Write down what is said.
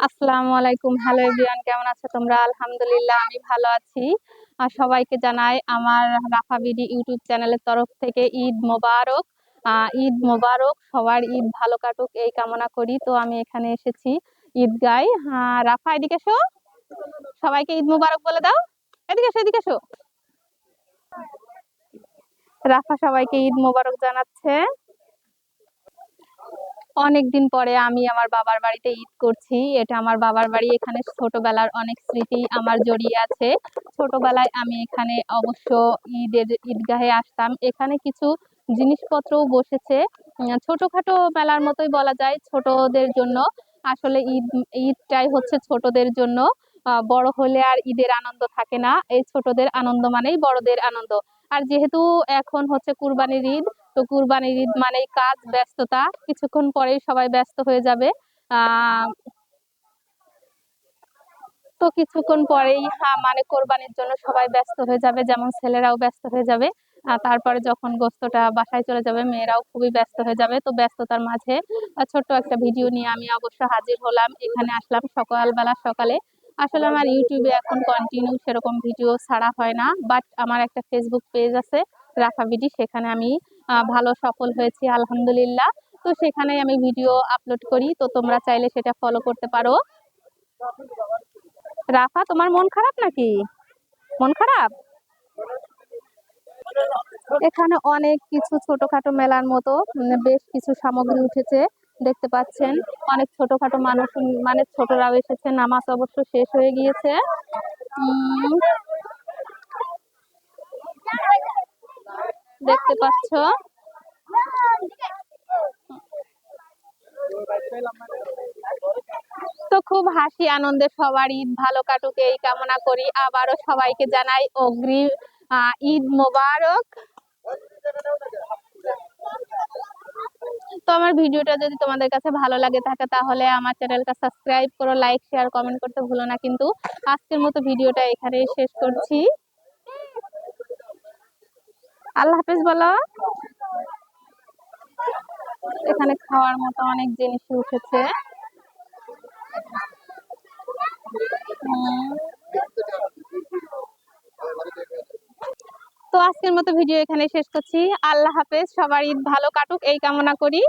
আসসালামু আলাইকুম। Hello everyone কেমন আছো তোমরা? আলহামদুলিল্লাহ, আমি ভালো আছি। আর সবাইকে জানাই আমার রাফা বিডি ইউটিউব চ্যানেলের তরফ থেকে ঈদ মোবারক। ঈদ মোবারক, সবার ঈদ ভালো কাটুক, এই কামনা করি। তো আমি এখানে এসেছি ঈদগায়। রাফা, এদিকে এসো। সবাইকে ঈদ মোবারক বলে দাও। এদিকে এসো এদিকে এসো। রাফা সবাইকে ঈদ মোবারক জানাচ্ছে। অনেকদিন পরে আমি আমার বাবার বাড়িতে ঈদ করছি। এটা আমার বাবার বাড়ি। এখানে ছোটবেলার অনেক স্মৃতি আমার জড়িয়ে আছে। ছোটবেলায় আমি এখানে অবশ্য ঈদের ঈদগাহে আসতাম। এখানে কিছু জিনিসপত্রও বসেছে। ছোটখাটো মেলার মতোই বলা যায় ছোটদের জন্য। আসলে ঈদ, ঈদটাই হচ্ছে ছোটদের জন্য। বড় হলে আর ঈদের আনন্দ থাকে না। এই ছোটদের আনন্দ মানেই বড়দের আনন্দ। আর যেহেতু এখন হচ্ছে কুরবানির ঈদ তো কুরবানির ঈদ মানেই কাজ ব্যস্ততা। কিছুক্ষণ পরেই সবাই ব্যস্ত হয়ে যাবে। তো কিছুক্ষণ পরেই হ্যাঁ, মানে কোরবানির জন্য সবাই ব্যস্ত হয়ে যাবে। যেমন ছেলেরাও ব্যস্ত হয়ে যাবে। তারপরে যখন গোস্তটা বাসায় চলে যাবে মেয়েরাও খুবই ব্যস্ত হয়ে যাবে। তো ব্যস্ততার মাঝে ছোট্ট একটা ভিডিও নিয়ে আমি অবশ্য হাজির হলাম। এখানে আসলাম সকালবেলা সকালে। আসলে আমার ইউটিউবে এখন কন্টিনিউ সেরকম ভিডিও ছাড়া হয় না। বাট আমার একটা ফেসবুক পেজ আছে রাফা বিডি। সেখানে আমি ভালো, সফল হয়েছি, আলহামদুলিল্লাহ। তো সেখানে আমি ভিডিও আপলোড করি। তো তোমরা চাইলে সেটা ফলো করতে পারো। রাফা, তোমার মন খারাপ নাকি? মন খারাপ? এখানে অনেক কিছু ছোটখাটো মেলার মতো বেশ কিছু সামগ্রী উঠেছে, দেখতে পাচ্ছেন। অনেক ছোটখাটো মানুষ মানে ছোটরাও এসেছে। নামাজ অবশ্য শেষ হয়ে গিয়েছে। দেখতে পাচ্ছ? তো খুব হাসি আনন্দে সবার ঈদ ভালো কাটুক এই কামনা করি। আবারও সবাইকে জানাই অগ্রিম আহ, ঈদ মোবারক। তো আমার ভিডিওটা যদি তোমাদের কাছে ভালো লাগে থাকে তাহলে আমার চ্যানেলটা সাবস্ক্রাইব করো লাইক শেয়ার কমেন্ট করতে ভুলো না। কিন্তু আজকের মতো ভিডিওটা এখানেই শেষ করছি। আল্লাহ হাফেজ বলো। এখানে খাওয়ার মতো অনেক জিনিস উঠেছে। তো আজকের মতো ভিডিও এখানে শেষ করছি। আল্লাহ হাফেজ, সবার ঈদ ভালো কাটুক, এই কামনা করি।